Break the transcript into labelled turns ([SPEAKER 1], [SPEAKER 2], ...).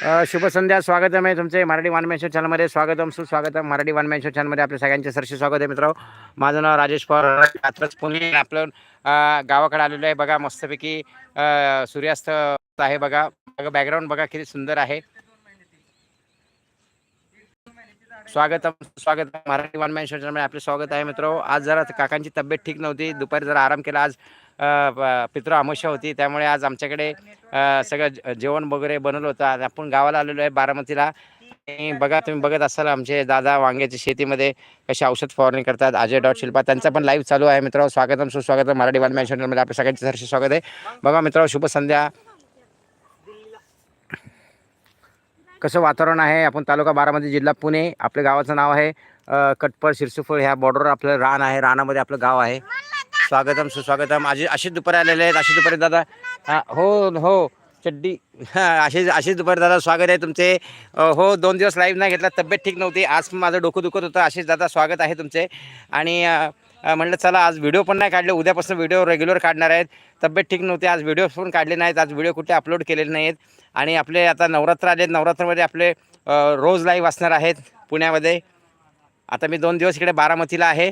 [SPEAKER 1] शुभसंध्या शुभ संध्या स्वागत आहे तुमचे मराठी वन मॅन शो चॅनलमध्ये स्वागतम सुस्वागतम. मराठी वन शो चॅनलमध्ये आपल्या सगळ्यांचे सरसे स्वागत आहे मित्र. माझं नाव राजेश पवार आताच पुणे आपलं गावाकडे आलेलो आहे. बघा मस्तपैकी सूर्यास्त आहे बघा. बघा बॅकग्राऊंड बघा किती सुंदर आहे. स्वागतम स्वागत मराठी वन मॅन शो आपले स्वागत आहे मित्र. आज जरा काकांची तब्येत ठीक नव्हती. दुपारी जरा आराम केला. आज पित्र प- अमावस्या होती. त्यामुळे आज आमच्याकडे सगळं जे- जेवण वगैरे बनवलं होतं. आज आपण गावाला आलेलो आहे बारामतीला. बघा तुम्ही बघत असाल आमचे दादा वांग्याच्या शेतीमध्ये कशी औषध फवारणी करतात. अजय डॉट शिल्पा त्यांचा पण लाईव्ह चालू आहे मित्र. स्वागतम सुस्वागतम. मराठी वन मॅन चॅनलमध्ये आपल्या सगळ्यांचे सरसे स्वागत आहे. बघा मित्र शुभ संध्या. कसं वातावरण आहे? आपण तालुका बारामती जिल्हा पुणे आपल्या गावाचं नाव आहे अ, कटपळ शिरसुफळ. ह्या बॉर्डरवर आपलं रान आहे रानामध्ये आपलं गाव आहे. स्वागतम सुस्वागतम. अशी अशीच दुपारी आलेले आहेत. अशी दुपारी दादा हा, हो हो. चड्डी हां अशीच अशीच दुपारी दादा स्वागत आहे तुमचे. हो दोन दिवस लाईव्ह नाही घेतला. तब्येत ठीक नव्हती. आज माझं डोकं दुखत होतं. अशीच दादा स्वागत आहे तुमचे. आणि म्हणलं चला आज व्हिडिओ पण नाही काढले. उद्यापासून व्हिडिओ रेग्युलर काढणार आहेत. तब्येत ठीक नव्हती. आज व्हिडिओ पण काढले नाहीत. आज व्हिडिओ कुठे अपलोड केलेले नाहीत. आणि आपले आता नवरात्र आले. नवरात्रमध्ये आपले रोज लाईव्ह असणार आहेत पुण्यामध्ये. आता मी दोन दिवस इकडे बारामतीला आहे.